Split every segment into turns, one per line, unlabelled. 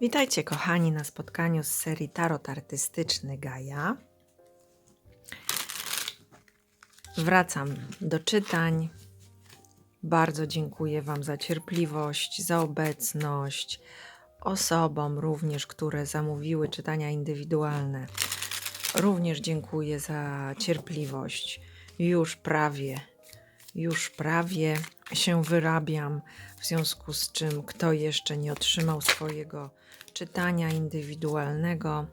Witajcie kochani na spotkaniu z serii Tarot Artystyczny Gaja. Wracam do czytań. Bardzo dziękuję Wam za cierpliwość, za obecność. Osobom również, które zamówiły czytania indywidualne. Również dziękuję za cierpliwość. Już prawie, już prawie się wyrabiam, w związku z czym kto jeszcze nie otrzymał swojego czytania indywidualnego,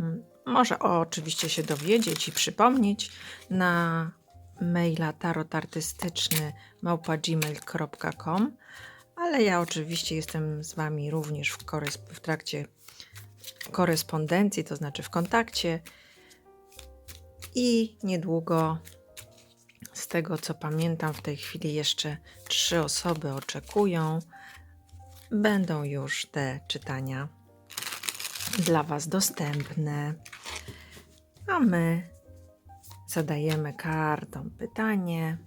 mm, może oczywiście się dowiedzieć i przypomnieć na maila tarotartystyczny małpa.gmail.com ale ja oczywiście jestem z Wami również w, w trakcie korespondencji, to znaczy w kontakcie i niedługo z tego co pamiętam, w tej chwili jeszcze trzy osoby oczekują. Będą już te czytania dla Was dostępne. A my zadajemy kartom pytanie.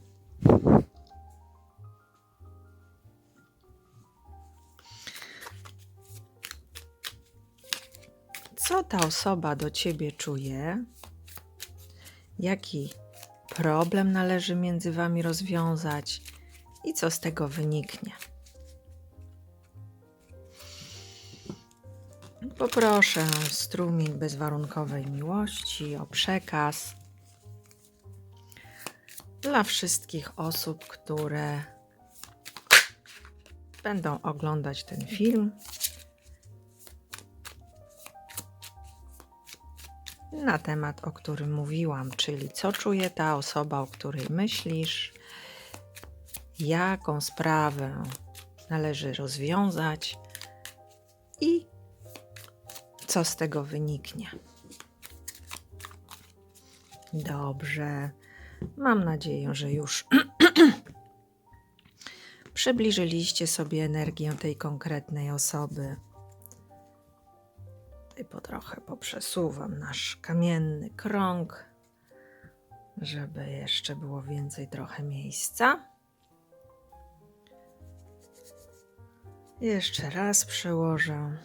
Co ta osoba do ciebie czuje? Jaki problem należy między wami rozwiązać i co z tego wyniknie? Poproszę strumień bezwarunkowej miłości o przekaz dla wszystkich osób, które będą oglądać ten film. Na temat, o którym mówiłam, czyli co czuje ta osoba, o której myślisz, jaką sprawę należy rozwiązać i co z tego wyniknie. Dobrze. Mam nadzieję, że już przybliżyliście sobie energię tej konkretnej osoby. Tutaj po trochę poprzesuwam nasz kamienny krąg, żeby jeszcze było więcej trochę miejsca. Jeszcze raz przełożę.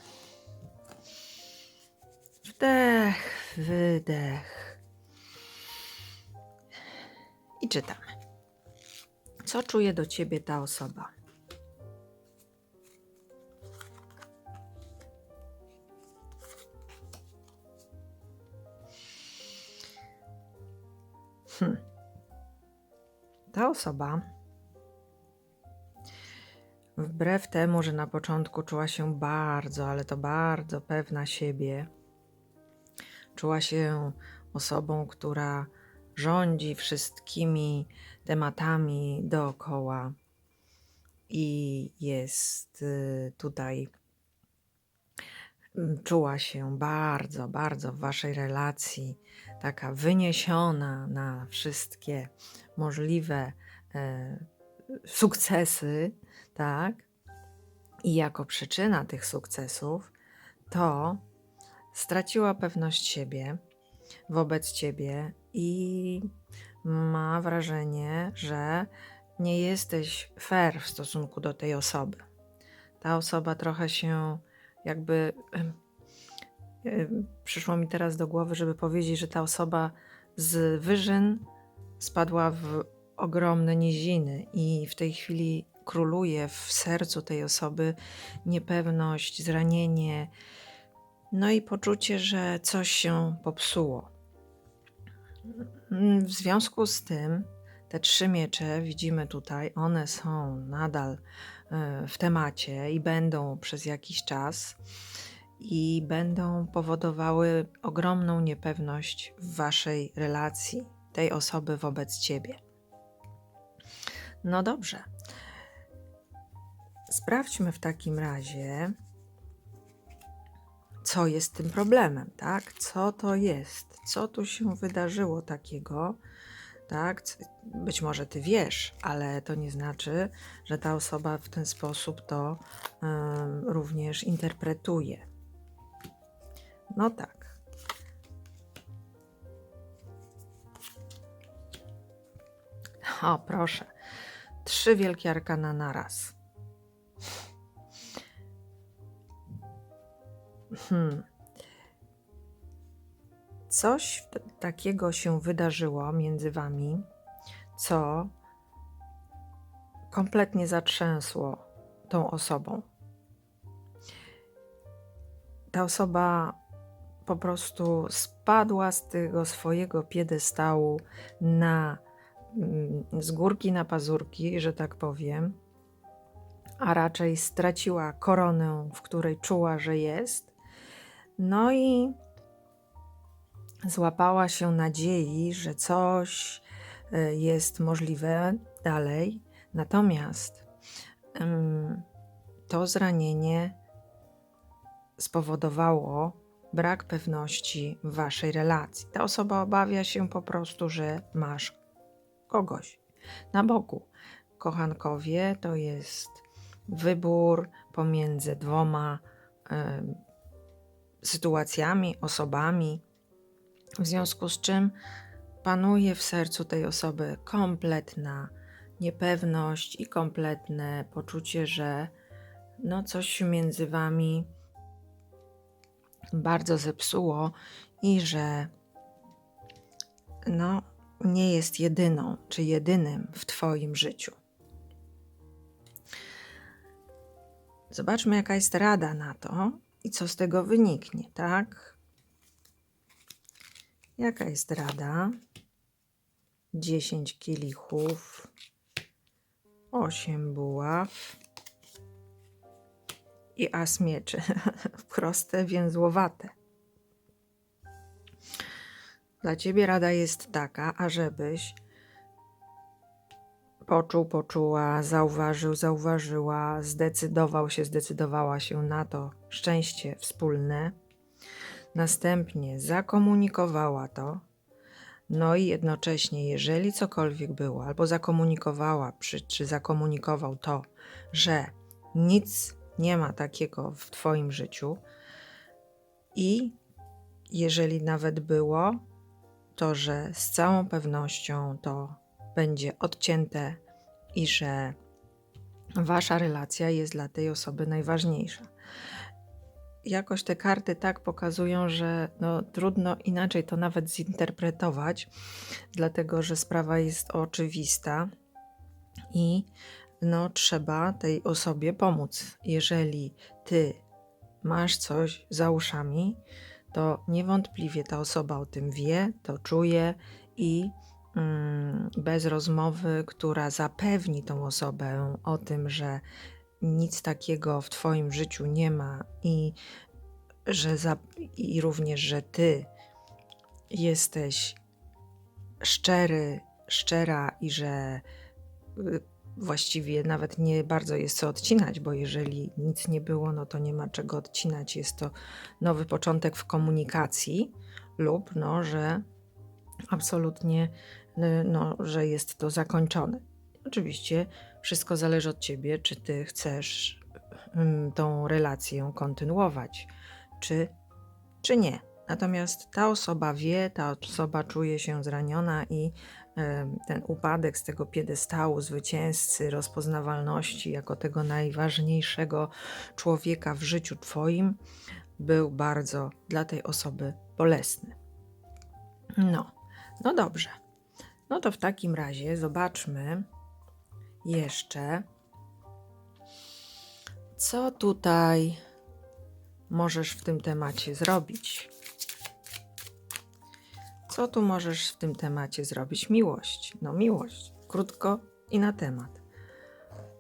Wdech, wydech. I czytamy. Co czuje do ciebie ta osoba? Hmm. Ta osoba, wbrew temu, że na początku czuła się bardzo, ale to bardzo pewna siebie, Czuła się osobą, która rządzi wszystkimi tematami dookoła i jest y, tutaj. Mm, czuła się bardzo, bardzo w waszej relacji taka wyniesiona na wszystkie możliwe e, sukcesy, tak? I jako przyczyna tych sukcesów to straciła pewność siebie wobec ciebie i ma wrażenie, że nie jesteś fair w stosunku do tej osoby. Ta osoba trochę się jakby. Przyszło mi teraz do głowy, żeby powiedzieć, że ta osoba z wyżyn spadła w ogromne niziny i w tej chwili króluje w sercu tej osoby niepewność, zranienie, no i poczucie, że coś się popsuło. W związku z tym, te trzy miecze, widzimy tutaj, one są nadal e, w temacie i będą przez jakiś czas i będą powodowały ogromną niepewność w waszej relacji, tej osoby wobec ciebie. No dobrze. Sprawdźmy w takim razie, co jest tym problemem, tak? Co to jest? Co tu się wydarzyło takiego, tak? Być może ty wiesz, ale to nie znaczy, że ta osoba w ten sposób to również interpretuje. No tak. O, proszę. Trzy wielkie arkana na Hmm. Coś takiego się wydarzyło między wami, co kompletnie zatrzęsło tą osobą. Ta osoba po prostu spadła z tego swojego piedestału na mm, z górki na pazurki, że tak powiem, a raczej straciła koronę, w której czuła, że jest. No i złapała się nadziei, że coś y, jest możliwe dalej. Natomiast to zranienie spowodowało brak pewności w waszej relacji. Ta osoba obawia się po prostu, że masz kogoś na boku. Kochankowie to jest wybór pomiędzy dwoma sytuacjami, osobami, w związku z czym panuje w sercu tej osoby kompletna niepewność i kompletne poczucie, że no coś między wami bardzo zepsuło i że no nie jest jedyną czy jedynym w twoim życiu. Zobaczmy, jaka jest rada na to i co z tego wyniknie, tak? Jaka jest rada? 10 kielichów, 8 buław i as mieczy. Proste, więzłowate. Dla ciebie rada jest taka, ażebyś poczuł, poczuła, zauważył, zauważyła, zdecydował się, zdecydowała się na to szczęście wspólne. Następnie zakomunikowała to, no i jednocześnie, jeżeli cokolwiek było, albo zakomunikowała, przy, czy zakomunikował to, że nic nie ma takiego w Twoim życiu, i jeżeli nawet było, to że z całą pewnością to będzie odcięte i że Wasza relacja jest dla tej osoby najważniejsza jakoś te karty tak pokazują, że no, trudno inaczej to nawet zinterpretować, dlatego że sprawa jest oczywista i no, trzeba tej osobie pomóc. Jeżeli ty masz coś za uszami, to niewątpliwie ta osoba o tym wie, to czuje i mm, bez rozmowy, która zapewni tą osobę o tym, że nic takiego w Twoim życiu nie ma i że za, i również, że Ty jesteś szczery, szczera i że y, właściwie nawet nie bardzo jest co odcinać, bo jeżeli nic nie było, no to nie ma czego odcinać. Jest to nowy początek w komunikacji lub no, że absolutnie, y, no, że jest to zakończone. Oczywiście wszystko zależy od ciebie, czy ty chcesz mm, tą relację kontynuować, czy, czy nie. Natomiast ta osoba wie, ta osoba czuje się zraniona i ten upadek z tego piedestału zwycięzcy, rozpoznawalności jako tego najważniejszego człowieka w życiu Twoim był bardzo dla tej osoby bolesny. No, no dobrze. No to w takim razie zobaczmy, jeszcze, co tutaj możesz w tym temacie zrobić? Co tu możesz w tym temacie zrobić? Miłość. No, miłość. Krótko i na temat.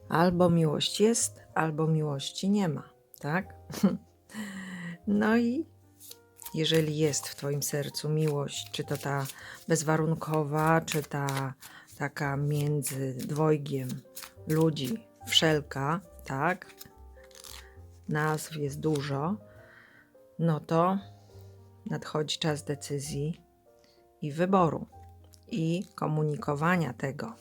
Albo miłość jest, albo miłości nie ma, tak? No i jeżeli jest w Twoim sercu miłość, czy to ta bezwarunkowa, czy ta taka między dwojgiem ludzi, wszelka, tak, nazw jest dużo, no to nadchodzi czas decyzji i wyboru i komunikowania tego.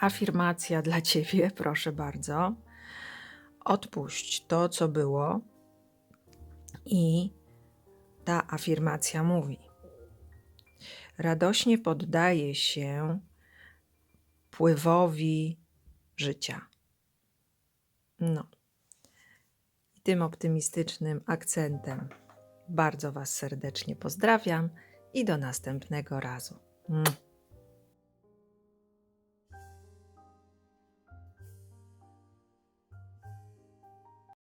Afirmacja dla ciebie, proszę bardzo. Odpuść to, co było, i ta afirmacja mówi: Radośnie poddaje się pływowi życia. No. I tym optymistycznym akcentem bardzo Was serdecznie pozdrawiam i do następnego razu.